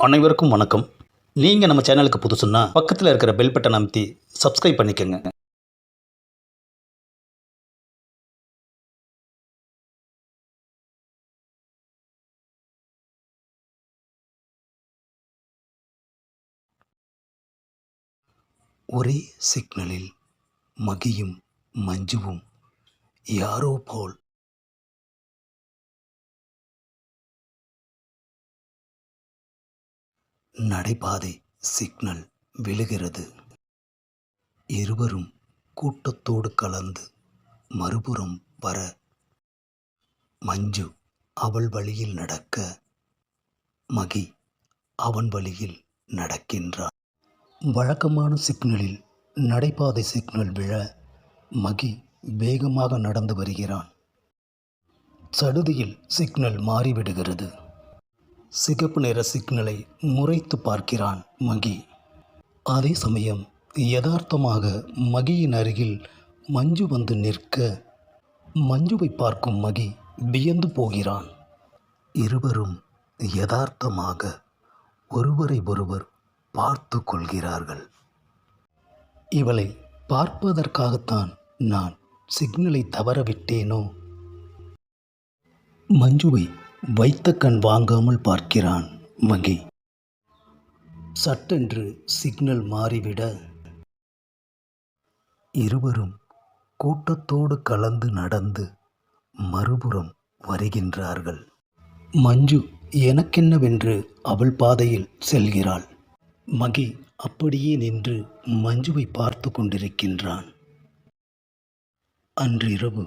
அனைவருக்கும் வணக்கம். நீங்கள் நம்ம சேனலுக்கு புதுசுன்னா பக்கத்தில் இருக்கிற பெல் பட்டன் அமைத்தி சப்ஸ்கிரைப் பண்ணிக்கோங்க. ஒரே சிக்னலில் மகியும் மஞ்சுவும் யாரோ போல் நடைபாதை சிக்னல் விழுகிறது. இருவரும் கூட்டத்தோடு கலந்து மறுபுறம் வர மஞ்சு அவள் வழியில் நடக்க மகி அவன் வழியில் நடக்கின்றான் வழக்கமான சிக்னலில் நடைபாதை சிக்னல் விழ மகி வேகமாக நடந்து வருகிறான். சடுதியில் சிக்னல் மாறிவிடுகிறது. சிகப்பு நிற சிக்னலை முறைத்து பார்க்கிறான் மகி. அதே சமயம் யதார்த்தமாக மகியின் அருகில் மஞ்சு வந்து நிற்க மஞ்சுவை பார்க்கும் மகி வியந்து போகிறான். இருவரும் யதார்த்தமாக ஒருவரை ஒருவர் பார்த்து கொள்கிறார்கள். இவளை பார்ப்பதற்காகத்தான் நான் சிக்னலை தவறவிட்டேனோ? மஞ்சுவை வைத்த கண் வாங்காமல் பார்க்கிறான் மகி சட்டென்று சிக்னல் மாறிவிட இருவரும் கூட்டத்தோடு கலந்து நடந்து மறுபுறம் வருகின்றார்கள். மஞ்சு எனக்கென்னவென்று அவள் பாதையில் செல்கிறாள். மகி அப்படியே நின்று மஞ்சுவை பார்த்து கொண்டிருக்கின்றான். அன்றிரவு